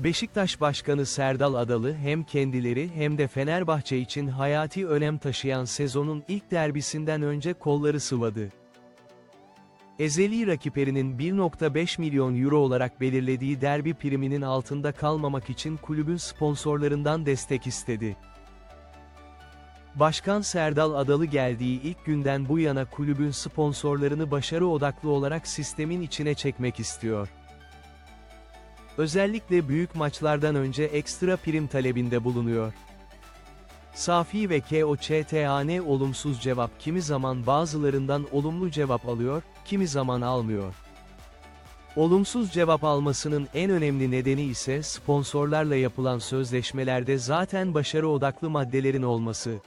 Beşiktaş Başkanı Serdal Adalı hem kendileri hem de Fenerbahçe için hayati önem taşıyan sezonun ilk derbisinden önce kolları sıvadı. Ezeli rakiplerinin 1.5 milyon euro olarak belirlediği derbi priminin altında kalmamak için kulübün sponsorlarından destek istedi. Başkan Serdal Adalı geldiği ilk günden bu yana kulübün sponsorlarını başarı odaklı olarak sistemin içine çekmek istiyor. Özellikle büyük maçlardan önce ekstra prim talebinde bulunuyor. Safi ve KOÇTAN olumsuz cevap kimi zaman bazılarından olumlu cevap alıyor, kimi zaman almıyor. Olumsuz cevap almasının en önemli nedeni ise sponsorlarla yapılan sözleşmelerde zaten başarı odaklı maddelerin olması.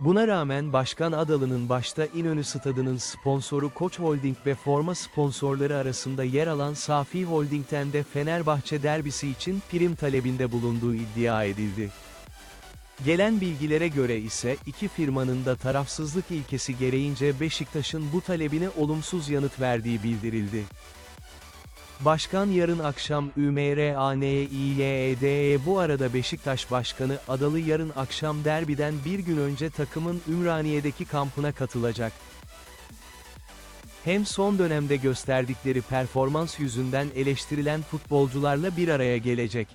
Buna rağmen Başkan Adalı'nın başta İnönü Stadı'nın sponsoru Koç Holding ve forma sponsorları arasında yer alan Safi Holding'ten de Fenerbahçe derbisi için prim talebinde bulunduğu iddia edildi. Gelen bilgilere göre ise iki firmanın da tarafsızlık ilkesi gereğince Beşiktaş'ın bu talebine olumsuz yanıt verdiği bildirildi. Başkan yarın akşam ÜMRANİYED'ye bu arada Beşiktaş Başkanı Adalı yarın akşam derbiden bir gün önce takımın Ümraniye'deki kampına katılacak. Hem son dönemde gösterdikleri performans yüzünden eleştirilen futbolcularla bir araya gelecek.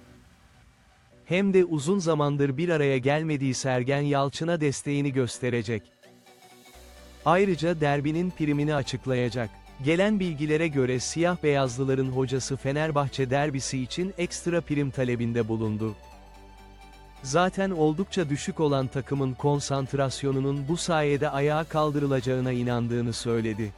Hem de uzun zamandır bir araya gelmediği Sergen Yalçın'a desteğini gösterecek. Ayrıca derbinin primini açıklayacak. Gelen bilgilere göre siyah beyazlıların hocası Fenerbahçe derbisi için ekstra prim talebinde bulundu. Zaten oldukça düşük olan takımın konsantrasyonunun bu sayede ayağa kaldırılacağına inandığını söyledi.